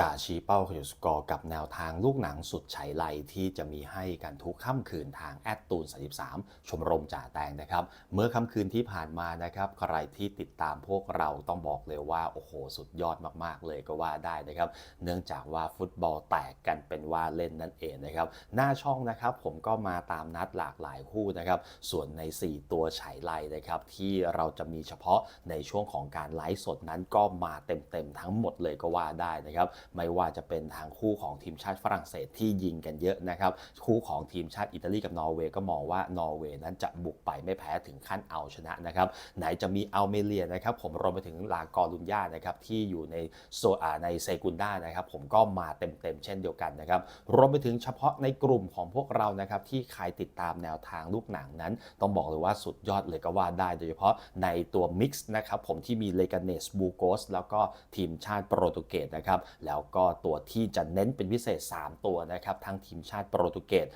จ่าชี้เป้าขยุสกอร์กับแนวทางลูกหนังสุดไฉไลที่จะมีให้กันทุกค่ำคืนทางแอดตูน 33 ชมรมจ่าแตงนะครับ เมื่อค่ำคืนที่ผ่านมานะครับใครที่ติดตามพวกเราต้องบอกเลยว่า โอ้โห สุดยอดมากๆเลยก็ว่าได้นะครับ เนื่องจากว่าฟุตบอลแตกกันเป็นว่าเล่นนั่นเองนะครับ หน้าช่องนะครับผมก็มาตามนัดหลากหลายคู่นะครับ ส่วนใน 4 ตัวไฉไลนะครับที่เราจะมีเฉพาะในช่วงของการไลฟ์สดนั้นก็มาเต็มๆทั้งหมดเลยก็ว่าได้นะครับไม่ว่าจะเป็นทางคู่ของทีมชาติฝรั่งเศสที่ยิงกันเยอะนะครับ คู่ของทีมชาติอิตาลีกับนอร์เวย์ก็มองว่านอร์เวย์นั้นจะบุกไปไม่แพ้ถึงขั้นเอาชนะนะครับไหนจะมีอัลเมเรียนะครับผมรวมไปถึงลากอรุญญานะครับที่อยู่ในโซอาในเซกุนด้านะครับผมก็มาเต็มๆเช่นเดียวกันนะครับรวมไปถึงเฉพาะในกลุ่มของพวกเรานะครับที่ใครติดตามแนวทางลูกหนังนั้น ต้องบอกเลยว่าสุดยอดเลยก็ว่าได้โดยเฉพาะในตัวมิกซ์นะครับผมที่มีเลกาเนสบูโกสแล้วก็ทีมชาติโปรตุเกสนะครับแล้วก็ตัวที่จะเน้นเป็นพิเศษ 3 ตัวนะครับทั้งทีมชาติโปรตุเกส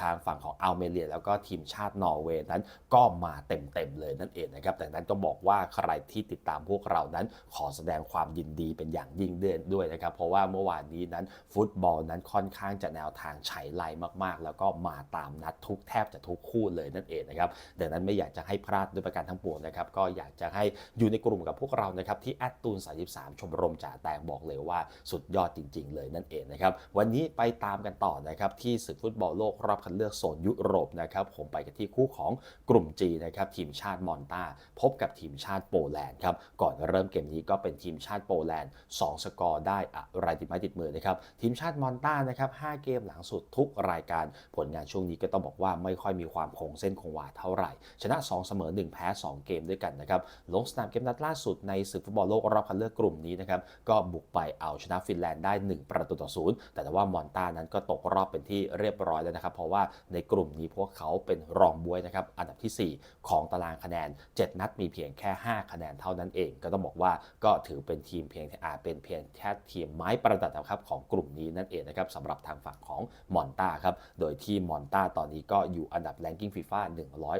ทางฝั่งของอัลเมเรีย แล้วก็ทีมชาตินอร์เวย์นั้นก็มาเต็มๆเลยนั่นเองนะครับแต่นั้นก็บอกว่าใครที่ติดตามพวกเรานั้นขอแสดงความยินดีเป็นอย่างยิ่งเดือนด้วยนะครับเพราะว่าเมื่อวานนี้นั้นฟุตบอลนั้นค่อนข้างจะแนวทางไฉไลมากๆ แล้วก็มาตามนัดทุกแทบจะทุกคู่เลยนั่นเองนะครับดังนั้นไม่อยากจะให้พลาดด้วยประการทั้งปวงนะครับก็อยากจะให้อยู่ในกลุ่มกับพวกเรานะครับที่แอดตูน33ชมรมจ่าแตงบอกเลยว่าสุดยอดจริง ๆ เลยนั่นเองนะครับ วันนี้ไปตามกันต่อนะครับที่ศึกฟุตบอลโลกรอบคัดเลือกโซนยุโรปนะครับผมไปกันที่คู่ของกลุ่ม G นะครับทีมชาติมอนตาพบกับทีมชาติโปแลนด์ครับก่อนเริ่มเกมนี้ก็เป็นทีมชาติโปแลนด์2สกอร์ได้อะไรติดไม้ติดมือนะครับทีมชาติมอนตานะครับ5เกมหลังสุดทุกรายการผลงานช่วงนี้ก็ต้องบอกว่าไม่ค่อยมีความคงเส้นคงวาเท่าไหร่ ชนะ 2 เสมอ 1 แพ้ 2 เกมด้วยกันนะครับลงสนามเกมนัดล่าสุดในศึกฟุตบอลโลกรอบคัดเลือกกลุ่มนี้นะครับก็บุกไปเอาชนะฟินแลนด์ได้ 1 ประตูต่อศูนย์แต่ว่ามอนตานั้นก็ตกรอบเป็นที่เรียบร้อยแล้วนะครับ เพราะว่าในกลุ่มนี้พวกเขาเป็นรองบวยนะครับอันดับทีสี่4 ของตารางคะแนน 7 นัดมีเพียงแค่ 5 คะแนนเท่านั้นเอง ก็ต้องบอกว่าก็ถือเป็นทีมเพียงอาเป็นเพียงแค่ทีมไม้ประดับนะครับของกลุ่มนี้นั่นเองนะครับสำหรับทางฝั่งของมอนตาครับโดยที่มอนตาตอนนี้ก็อยู่อันดับแรงกิ้งฟีฟ่า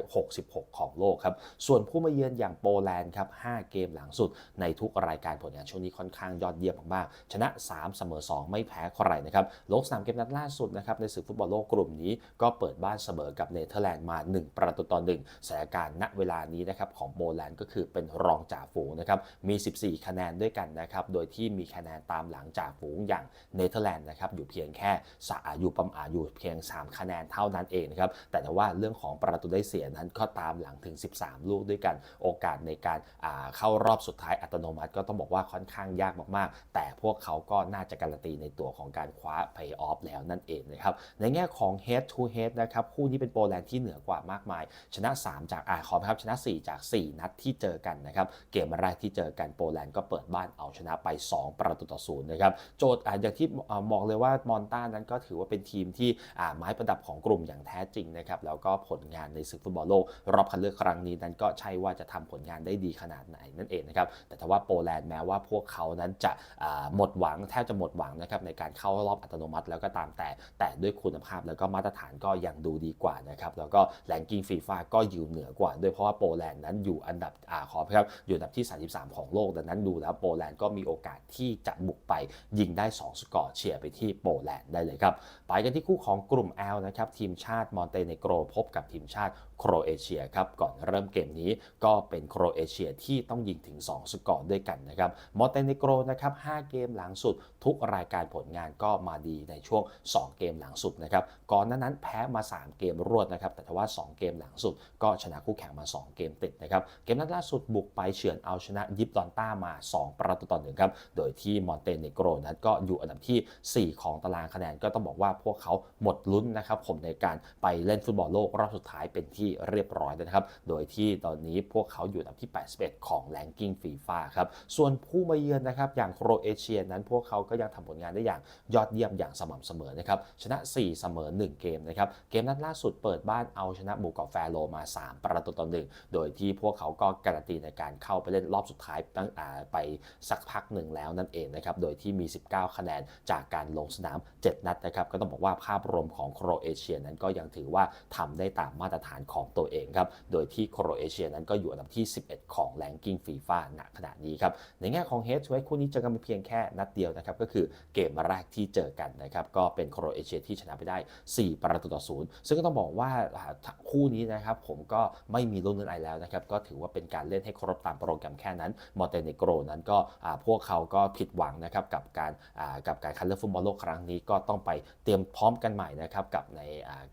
166 ของโลกครับส่วนผู้มาเยือนอย่างโปแลนด์ครับ5เกมหลังสุดในทุกรายการผลงานช่วงนี้ค่อนข้างยอดเยี่ยมมากๆชนะ3 เสมอ 2 ไม่แพ้ใครนะครับลงสนามเกมนัดล่าสุดนะครับในศึกฟุตบอลโลกกลุ่มนี้ ก็เปิดบ้านเสมอกับเนเธอร์แลนด์มา 1 ประตูต่อ1สถานการณ์ณเวลานี้นะครับของโปแลนด์ก็คือเป็นรองจ่าฝูงนะครับมี 14 คะแนนด้วยกันนะครับโดยที่มีคะแนนตามหลังจ่าฝูงอย่างเนเธอร์แลนด์นะครับอยู่เพียงแค่สาอยู่ประมาอยู่เพียง 3 คะแนนเท่านั้นเองนะครับแต่ว่าเรื่องของประตูได้เสียนั้นก็ตามหลังถึง 13 ลูกด้วยกันโอกาสในการเข้ารอบสุดท้ายอัตโนมัติ ก็ต้องบอกว่าค่อนข้างยากมากๆ แต่พวกเขาก็น่าจะการันตีในตัวของการคว้า play off แล้วนั่นเองนะครับ ในแง่ของ head to head นะครับ คู่นี้เป็นโปแลนด์ที่เหนือกว่ามากมาย ชนะ 3 จากอ่าขอครับชนะ 4 จาก 4 นัดที่เจอกันนะครับ เกมแรกที่เจอกันโปแลนด์ก็เปิดบ้านเอาชนะไป 2 ประตูต่อศูนย์นะครับ โจทย์อ่าอย่างที่บอกเลยว่ามอนต้านั้นก็ถือว่าเป็นทีมที่อ่าไม้ประดับของกลุ่มอย่างแท้จริงนะครับ แล้วก็ผลงานในศึกฟุตบอลโลก รอบคัดเลือกครั้งนี้นั้นก็ใช่ว่าจะทำผลงานได้ดีขนาดไหนนั่นเองนะครับ แต่ถ้าว่าโปแลนด์แม้ว่าพวกเขานั้นจะหมดหวังงแทบจะหมดหวังนะครับในการเข้ารอบอัตโนมัติแล้วก็ตามแต่ แต่ด้วยคุณภาพแล้วก็มาตรฐานก็ยังดูดีกว่านะครับแล้วก็แรงกิ้งฟีฟ่าก็อยู่เหนือกว่าด้วยเพราะว่าโปแลนด์นั้นอยู่อันดับอ่าขอครับอยู่อันดับที่ 33 ของโลกดังนั้นดูแล้วโปแลนด์ก็มีโอกาสที่จะบุกไปยิงได้ 2 สกอร์เชียร์ไปที่โปแลนด์ได้เลยครับไปกันที่คู่ของกลุ่ม L นะครับทีมชาติมอนเตเนโกรพบกับทีมชาติโครเอเชียครับก่อนเริ่มเกมนี้ก็เป็นโครเอเชียที่ต้องยิงถึง 2 สกอร์ด้วยกันนะครับมอนเตเนโกรนะครับ5เกมหลังสุด ทุกรายการผลงานก็มาดีในช่วง 2 เกมหลังสุดนะครับก่อนนั้นแพ้มา 3 เกมรวดนะครับแต่ว่า 2 เกมหลังสุด ก็ชนะคู่แข่งมา 2 เกมติดนะครับเกมนัดล่าสุดบุกไปเฉือนเอาชนะยิปดอนต้ามา 2 ประตูต่อหนึ่งครับโดยที่มอนเตเนโกรนั้นก็อยู่อันดับที่ 4 ของตารางคะแนนก็ต้องบอกว่าพวกเขาหมดลุ้นนะครับผมในการไปเล่นฟุตบอลโลกรอบสุดท้ายเป็นที่เรียบร้อยนะครับ โดยที่ตอนนี้พวกเขาอยู่อันดับที่ 81 ของแรงกิ้งฟีฟ่าครับ ส่วนผู้มาเยือนนะครับอย่างโครเอเชียนั้นพวกวกเขาก็ยังทำผลงานได้อย่างยอดเยี่ยมอย่างสม่ำเสมอนะครับชนะ 4 เสมอ 1 เกมนะครับเกมนัดล่าสุดเปิดบ้านเอาชนะบูกกอแฟโลมา 3 ประตูต่อหนึ่งโดยที่พวกเขาก็การันตีในการเข้าไปเล่นรอบสุดท้ายตั้งไปสักพักหนึ่งแล้วนั่นเองนะครับโดยที่มี 19 คะแนนจากการลงสนาม 7 นัดนะครับก็ต้องบอกว่าภาพรวมของโครเอเชียนั้นก็ยังถือว่าทำได้ตามมาตรฐานของตัวเองครับโดยที่โครเอเชียนั้นก็อยู่อันดับที่ 11 ของแรงกิ้งฟีฟ่าณขณะนี้ครับในแง่ของเฮด o ว a คู่นี้จอกันเพียงแค่นัดเดียวนะครับก็คือเกมแรกที่เจอกันนะครับก็เป็นโครเอเชียที่ชนะไปได้ 4 ประตูต่อศูนย์ซึ่งก็ต้องบอกว่าคู่นี้นะครับผมก็ไม่มีลุ้นอะไรแล้วนะครับก็ถือว่าเป็นการเล่นให้ครบตามโปรแกรมแค่นั้นมอเตเนโกรนั้นก็พวกเขาก็ผิดหวังนะครับกับการกับการคัดเลือกฟุตบอลโลกครั้งนี้ก็ต้องไปเตรียมพร้อมกันใหม่นะครับกับใน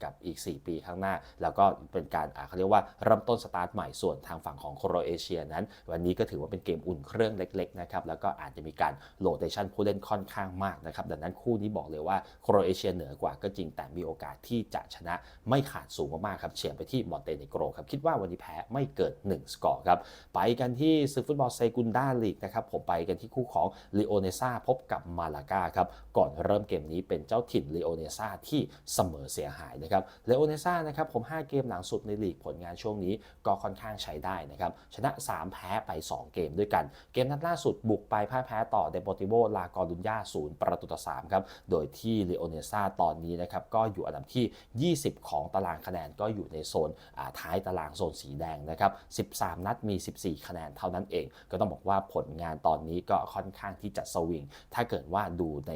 กับอีก 4 ปีข้างหน้า แล้วก็เป็นการเขาเรียกว่าเริ่มต้นสตาร์ทใหม่ส่วนทางฝั่งของโครเอเชียนั้น วันนี้ก็ถือว่าเป็นเกมอุ่นเครื่องเล็กๆนะครับแล้วก็อาจจะมีการโรเตชันผู้เล่นค่อนข้างมากนะครับ ดังนั้นคู่นี้บอกเลยว่าโครเอเชียเหนือกว่าก็จริงแต่มีโอกาสที่จะชนะไม่ขาดสูงมากๆครับเฉียงไปที่มอนเตเนโกรครับคิดว่าวันนี้แพ้ไม่เกิด 1 สกอร์ครับ ไปกันที่ซึฟุตบอลเซกุนดาลีกนะครับผมไปกันที่คู่ของลีโอเนซาพบกับมาลากาครับก่อนเริ่มเกมนี้เป็นเจ้าถิ่นลีโอเนซาที่เสมอเสียหายนะครับลีโอเนซานะครับผม 5 เกมหลังสุดในลีกผลงานช่วงนี้ก็ค่อนข้างใช้ได้นะครับชนะ 3 แพ้ไป 2 เกมด้วยกัน เกมนัดล่าสุดบุกไปพ่ายแพ้ต่อเดโปติโวลากรุญญาศูนย์ประตูต่อ3ครับโดยที่ลีโอเนซาตอนนี้นะครับก็อยู่อันดับที่ 20 ของตารางคะแนนก็อยู่ในโซนท้ายตารางโซนสีแดงนะครับ 13 นัดมี 14 คะแนนเท่านั้นเอง ก็ต้องบอกว่าผลงานตอนนี้ก็ค่อนข้างที่จะสวิง ถ้าเกิดว่าดูใน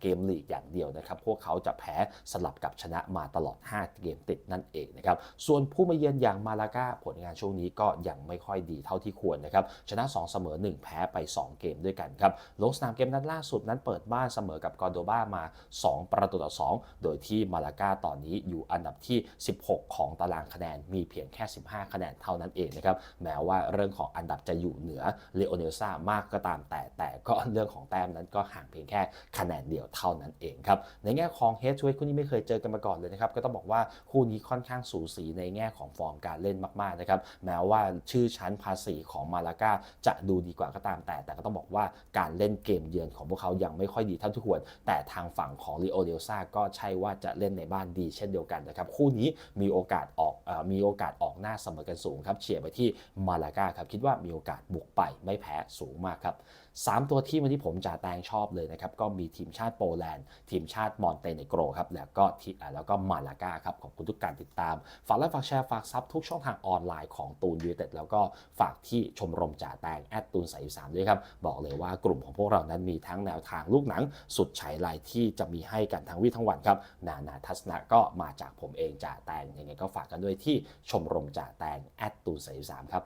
เกมลีกอย่างเดียวนะครับ พวกเขาจะแพ้สลับกับชนะมาตลอด 5 เกมติดนั่นเองนะครับ ส่วนผู้มาเยือนอย่างมาลากาผลงานช่วงนี้ก็ยังไม่ค่อยดีเท่าที่ควรนะครับ ชนะ 2 เสมอ 1 แพ้ไป 2 เกมด้วยกันครับ ลงสนามเกมนัดล่าสุดนั้นเปิดบ้านเสมอกับกอร์โดบามา 2 ประตูต่อ 2 โดยที่มาลากาตอนนี้อยู่อันดับที่ 16 ของตารางคะแนนมีเพียงแค่ 15 คะแนนเท่านั้นเองนะครับแม้ว่าเรื่องของอันดับจะอยู่เหนือเลโอเนลซามากก็ตามแต่แต่ก็เรื่องของแต้มนั้นก็ห่างเพียงแค่คะแนนเดียวเท่านั้นเองครับในแง่ของเฮดทูเฮดคู่นี้ไม่เคยเจอกันมาก่อนเลยนะครับก็ต้องบอกว่าคู่นี้ค่อนข้างสูสีในแง่ของฟอร์มการเล่นมากๆนะครับแม้ว่าชื่อชั้นภาษีของมาลากาจะดูดีกว่าก็ตามแต่ แต่ก็ต้องบอกว่าการเล่นเกมเยือนของพวกเขายังไม่ค่อยดีเท่าที่ควร แต่ทางฝั่งของลีโอเดลซาก็ใช่ว่าจะเล่นในบ้านดีเช่นเดียวกันนะครับ คู่นี้มีโอกาสออกอมีโอกาสออกหน้าเสมอกันสูงครับเฉียดไปที่มาลากาครับคิดว่ามีโอกาสบุกไปไม่แพ้สูงมากครับ3ตัวที่วันที่ผมจ่าแตงชอบเลยนะครับ ก็มีทีมชาติโปแลนด์ ทีมชาติมอนเตเนโกรครับแล้วก็ทีแล้วก็มาลากาครับขอบคุณทุกการติดตาม ฝากไลค์ฝากแชร์ฝากซับทุกช่องทางออนไลน์ของตูนยูเต็ดแล้วก็ฝากที่ชมรมจ่าแตงแอดตูนสายสามด้วยครับบอกเลยว่ากลุ่มของพวกเรานั้นมีทั้งแนวทางลูกหนังสุดฉายลายที่จะมีให้กันทั้งวี่ทั้งวันครับ นานาทัศนะก็มาจากผมเองจ่าแตงยังไงก็ฝากกันด้วยที่ชมรมจ่าแตงแอดตูนสายสามครับ